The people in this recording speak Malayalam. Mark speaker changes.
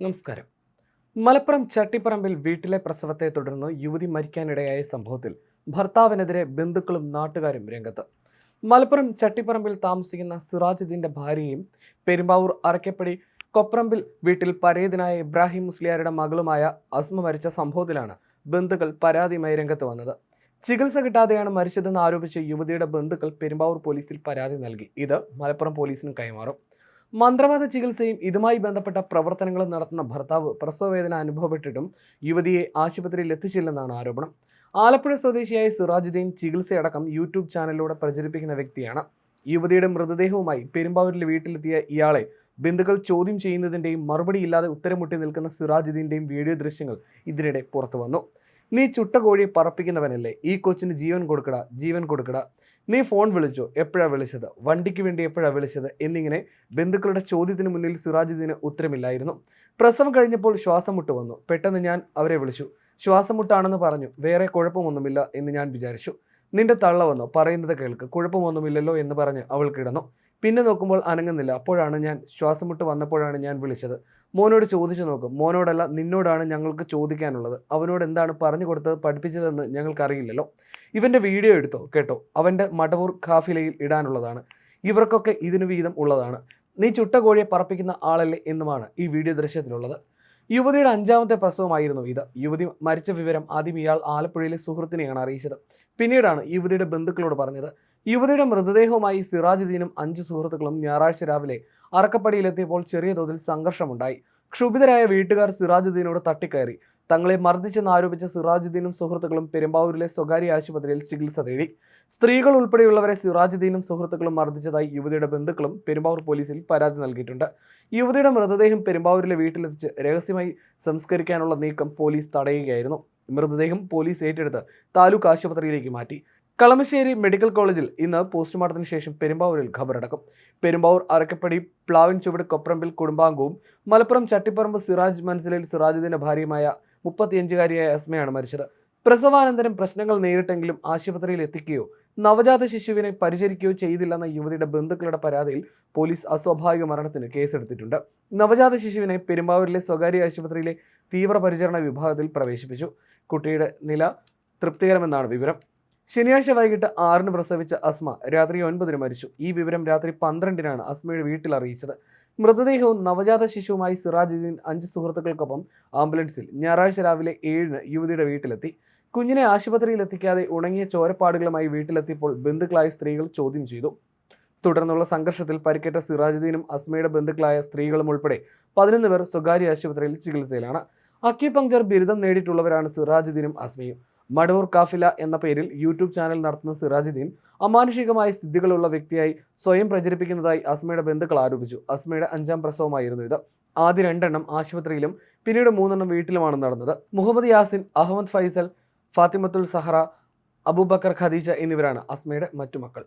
Speaker 1: നമസ്കാരം. മലപ്പുറം ചട്ടിപ്പറമ്പിൽ വീട്ടിലെ പ്രസവത്തെ തുടർന്ന് യുവതി മരിക്കാനിടയായ സംഭവത്തിൽ ഭർത്താവിനെതിരെ ബന്ധുക്കളും നാട്ടുകാരും രംഗത്ത്. മലപ്പുറം ചട്ടിപ്പറമ്പിൽ താമസിക്കുന്ന സിറാജുദ്ദീന്റെ ഭാര്യയും പെരുമ്പാവൂർ അറക്കപ്പടി കൊപ്രമ്പിൽ വീട്ടിൽ പരേതനായ ഇബ്രാഹിം മുസ്ലിയാരുടെ മകളുമായ അസ്മ മരിച്ച സംഭവത്തിലാണ് ബന്ധുക്കൾ പരാതിയുമായി രംഗത്ത് വന്നത്. ചികിത്സ കിട്ടാതെയാണ് മരിച്ചതെന്ന് ആരോപിച്ച് യുവതിയുടെ ബന്ധുക്കൾ പെരുമ്പാവൂർ പോലീസിൽ പരാതി നൽകി. ഇത് മലപ്പുറം പോലീസിനും കൈമാറും. മന്ത്രവാദ ചികിത്സയും ഇതുമായി ബന്ധപ്പെട്ട പ്രവർത്തനങ്ങളും നടത്തുന്ന ഭർത്താവ് പ്രസവവേദന അനുഭവപ്പെട്ടിട്ടും യുവതിയെ ആശുപത്രിയിൽ എത്തിച്ചില്ലെന്നാണ് ആരോപണം. ആലപ്പുഴ സ്വദേശിയായ സിറാജുദ്ദീൻ ചികിത്സയടക്കം യൂട്യൂബ് ചാനലിലൂടെ പ്രചരിപ്പിക്കുന്ന വ്യക്തിയാണ്. യുവതിയുടെ മൃതദേഹവുമായി പെരുമ്പാവൂരിലെ വീട്ടിലെത്തിയ ഇയാളെ ബന്ധുക്കൾ ചോദ്യം ചെയ്യുന്നതിന്റെയും മറുപടിയില്ലാതെ ഉത്തരമുട്ടി നിൽക്കുന്ന സിറാജുദ്ദീന്റെയും വീഡിയോ ദൃശ്യങ്ങൾ ഇതിനിടെ പുറത്തു വന്നു നീ ചുട്ട കോഴി പറപ്പിക്കുന്നവനല്ലേ? ഈ കൊച്ചിന് ജീവൻ കൊടുക്കട ജീവൻ കൊടുക്കട. നീ ഫോൺ വിളിച്ചോ എപ്പോഴാണ് വിളിച്ചത്? വണ്ടിക്ക് വേണ്ടി എപ്പോഴാണ് വിളിച്ചത്? എന്നിങ്ങനെ ബന്ധുക്കളുടെ ചോദ്യത്തിന് മുന്നിൽ സിറാജുദ്ദീന് ഉത്തരമില്ലായിരുന്നു. പ്രസവം കഴിഞ്ഞപ്പോൾ ശ്വാസം മുട്ട് വന്നു. പെട്ടെന്ന് ഞാൻ അവരെ വിളിച്ചു. ശ്വാസം മുട്ടാണെന്ന് പറഞ്ഞു. വേറെ കുഴപ്പമൊന്നുമില്ല എന്ന് ഞാൻ വിചാരിച്ചു. നിന്റെ തള്ള വന്നു? പറയുന്നത് കേൾക്ക്. കുഴപ്പമൊന്നുമില്ലല്ലോ എന്ന് പറഞ്ഞ് അവൾ കിടന്നു. പിന്നെ നോക്കുമ്പോൾ അനങ്ങുന്നില്ല. അപ്പോഴാണ് ഞാൻ ശ്വാസം മുട്ട് വന്നപ്പോഴാണ് ഞാൻ വിളിച്ചത്. മോനോട് ചോദിച്ചു നോക്കും. മോനോടല്ല നിന്നോടാണ് ഞങ്ങൾക്ക് ചോദിക്കാനുള്ളത്. അവനോട് എന്താണ് പറഞ്ഞു കൊടുത്തത് പഠിപ്പിച്ചതെന്ന് ഞങ്ങൾക്കറിയില്ലല്ലോ. ഇവന്റെ വീഡിയോ എടുത്തോ കേട്ടോ. അവന്റെ മടവൂർ ഖാഫിലയിൽ ഇടാനുള്ളതാണ്. ഇവർക്കൊക്കെ ഇതിനു വീതം ഉള്ളതാണ്. നീ ചുട്ട കോഴിയെ പറപ്പിക്കുന്ന ആളല്ലേ എന്നുമാണ് ഈ വീഡിയോ ദൃശ്യത്തിലുള്ളത്. യുവതിയുടെ അഞ്ചാമത്തെ പ്രസവമായിരുന്നു ഇത്. യുവതി മരിച്ച വിവരം ആദ്യം ഇയാൾ ആലപ്പുഴയിലെ സുഹൃത്തിനെയാണ് അറിയിച്ചത്. പിന്നീടാണ് യുവതിയുടെ ബന്ധുക്കളോട് പറഞ്ഞത്. യുവതിയുടെ മൃതദേഹവുമായി സിറാജുദ്ദീനും അഞ്ച് സുഹൃത്തുക്കളും ഞായറാഴ്ച രാവിലെ അറക്കപ്പടിയിലെത്തിയപ്പോൾ ചെറിയ തോതിൽ സംഘർഷമുണ്ടായി. ക്ഷുഭിതരായ വീട്ടുകാർ സിറാജുദ്ദീനോട് തട്ടിക്കയറി. തങ്ങളെ മർദ്ദിച്ചെന്ന് ആരോപിച്ച സിറാജുദ്ദീനും സുഹൃത്തുക്കളും പെരുമ്പാവൂരിലെ സ്വകാര്യ ആശുപത്രിയിൽ ചികിത്സ തേടി. സ്ത്രീകൾ ഉൾപ്പെടെയുള്ളവരെ സിറാജുദ്ദീനും സുഹൃത്തുക്കളും മർദ്ദിച്ചതായി യുവതിയുടെ ബന്ധുക്കളും പെരുമ്പാവൂർ പോലീസിൽ പരാതി നൽകിയിട്ടുണ്ട്. യുവതിയുടെ മൃതദേഹം പെരുമ്പാവൂരിലെ വീട്ടിലെത്തിച്ച് രഹസ്യമായി സംസ്കരിക്കാനുള്ള നീക്കം പോലീസ് തടയുകയായിരുന്നു. മൃതദേഹം പോലീസ് ഏറ്റെടുത്ത് താലൂക്ക് ആശുപത്രിയിലേക്ക് മാറ്റി. കളമശ്ശേരി മെഡിക്കൽ കോളേജിൽ ഇന്ന് പോസ്റ്റ്മോർട്ടത്തിന് ശേഷം പെരുമ്പാവൂരിൽ ഖബറടക്കും. പെരുമ്പാവൂർ അറക്കപ്പടി പ്ലാവിൻ ചുവട് കൊപ്രമ്പിൽ കുടുംബാംഗവും മലപ്പുറം ചട്ടിപ്പറമ്പ് സിറാജ് മൻസിലിൽ സിറാജുദ്ദീന്റെ ഭാര്യയുമായ മുപ്പത്തിയഞ്ചുകാരിയായ അസ്മയാണ് മരിച്ചത്. പ്രസവാനന്തരം പ്രശ്നങ്ങൾ നേരിട്ടെങ്കിലും ആശുപത്രിയിൽ എത്തിക്കുകയോ നവജാത ശിശുവിനെ പരിചരിക്കുകയോ ചെയ്തില്ലെന്ന യുവതിയുടെ ബന്ധുക്കളുടെ പരാതിയിൽ പോലീസ് അസ്വാഭാവിക മരണത്തിന് കേസെടുത്തിട്ടുണ്ട്. നവജാത ശിശുവിനെ പെരുമ്പാവൂരിലെ സ്വകാര്യ ആശുപത്രിയിലെ തീവ്രപരിചരണ വിഭാഗത്തിൽ പ്രവേശിപ്പിച്ചു. കുട്ടിയുടെ നില തൃപ്തികരമെന്നാണ് വിവരം. ശനിയാഴ്ച വൈകിട്ട് ആറിന് പ്രസവിച്ച അസ്മ രാത്രി ഒൻപതിന് മരിച്ചു. ഈ വിവരം രാത്രി പന്ത്രണ്ടിനാണ് അസ്മയുടെ വീട്ടിൽ അറിയിച്ചത്. മൃതദേഹവും നവജാത ശിശുവുമായി സിറാജുദ്ദീൻ അഞ്ച് സുഹൃത്തുക്കൾക്കൊപ്പം ആംബുലൻസിൽ ഞായറാഴ്ച രാവിലെ ഏഴിന് യുവതിയുടെ വീട്ടിലെത്തി. കുഞ്ഞിനെ ആശുപത്രിയിൽ എത്തിക്കാതെ ഉണങ്ങിയ ചോരപ്പാടുകളുമായി വീട്ടിലെത്തിയപ്പോൾ ബന്ധുക്കളായ സ്ത്രീകൾ ചോദ്യം ചെയ്തു. തുടർന്നുള്ള സംഘർഷത്തിൽ പരിക്കേറ്റ സിറാജുദ്ദീനും അസ്മയുടെ ബന്ധുക്കളായ സ്ത്രീകളും ഉൾപ്പെടെ പതിനൊന്ന് പേർ സ്വകാര്യ ആശുപത്രിയിൽ ചികിത്സയിലാണ്. അക്യുപങ്ചർ ബിരുദം നേടിയിട്ടുള്ളവരാണ് സിറാജുദ്ദീനും അസ്മയും. മടവൂർ കാഫില എന്ന പേരിൽ യൂട്യൂബ് ചാനൽ നടത്തുന്ന സിറാജുദ്ദീൻ അമാനുഷികമായ സ്ഥിതികളുള്ള വ്യക്തിയായി സ്വയം പ്രചരിപ്പിക്കുന്നതായി അസ്മയുടെ ബന്ധുക്കൾ ആരോപിച്ചു. അസ്മയുടെ അഞ്ചാം പ്രസവമായിരുന്നു ഇത്. ആദ്യ രണ്ടെണ്ണം ആശുപത്രിയിലും പിന്നീട് മൂന്നെണ്ണം വീട്ടിലുമാണ് നടന്നത്. മുഹമ്മദ് യാസിൻ അഹമ്മദ് ഫൈസൽ ഫാത്തിമത്തുൽ സഹറ അബൂബക്കർ ഖദീജ എന്നിവരാണ് അസ്മയുടെ മറ്റു മക്കൾ.